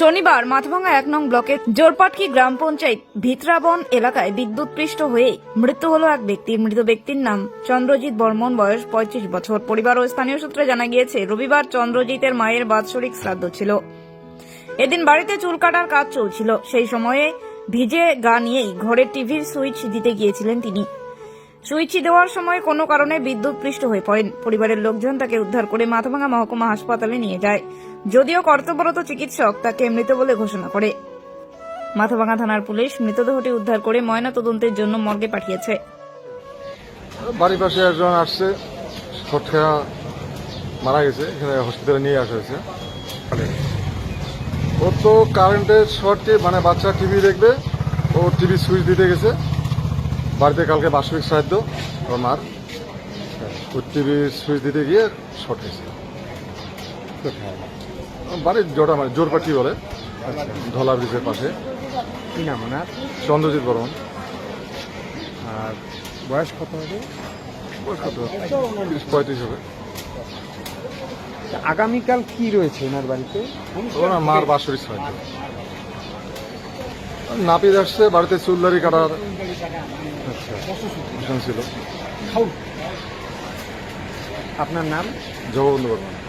শনিবার মাথভাঙ্গা এক নং ব্লকের জোরপাটকি গ্রাম পঞ্চায়েত ভিতরাবন এলাকায় বিদ্যুৎপৃষ্ট হয়ে মৃত্যু হল এক ব্যক্তির মৃত ব্যক্তির নাম চন্দ্রজিৎ বর্মন, বয়স পঁয়ত্রিশ বছর। পরিবার ও স্থানীয় সূত্রে জানা গিয়েছে, রবিবার চন্দ্রজিতের মায়ের বাৎসরিক শ্রাদ্ধ ছিল। এদিন বাড়িতে চুল কাটার কাজ চলছিল। সেই সময়ে ভিজে গা নিয়েই ঘরের টিভির সুইচ দিতে গিয়েছিলেন তিনি। সুইচ দেওয়ার সময় কোনো কারণে বিদ্যুৎ পৃষ্ঠ হয়ে পড়েন পরিবারের লোকজন তাকে উদ্ধার করে মাথাভাঙা মহকুমা হাসপাতালে নিয়ে যায়। যদিও কর্তব্যরত চিকিৎসক তাকে মৃত বলে ঘোষণা করে। মাথাভাঙা থানার পুলিশ মৃতদেহটি উদ্ধার করে ময়না তদন্তের জন্য মর্গে পাঠিয়েছে। বাড়ির পাশে একজন আসছে মারা গেছে, এখানে হসপিটালে নিয়ে আসা হয়েছে। ও তো কারেন্টের শর্টে মানে বাচ্চা টিভি দেখবে, ও টিভি সুইচ দিতে গেছে। বাড়িতে কালকে বাৎসরিক সাহায্য ওর মার টিভি সুইচ দিতে গিয়ে শর্ট হয়েছে। বাড়ির জোটা মানে জোরপাটি বলে। ধলা ব্রিজের পাশে। কি নাম ওনার? চন্দ্রজিৎ বর্মন। আর বয়স কত হবে? বয়স কত? তিরিশ পঁয়ত্রিশ হবে। আগামীকাল কি রয়েছে ওনার বাড়িতে? ওনার মার বাঁশরি সাহায্য। নাপিত আসছে বাড়িতে চুলদারি কাটার আচ্ছা। মিশন ছিল। আপনার নাম? জগবন্ধু বর্মন।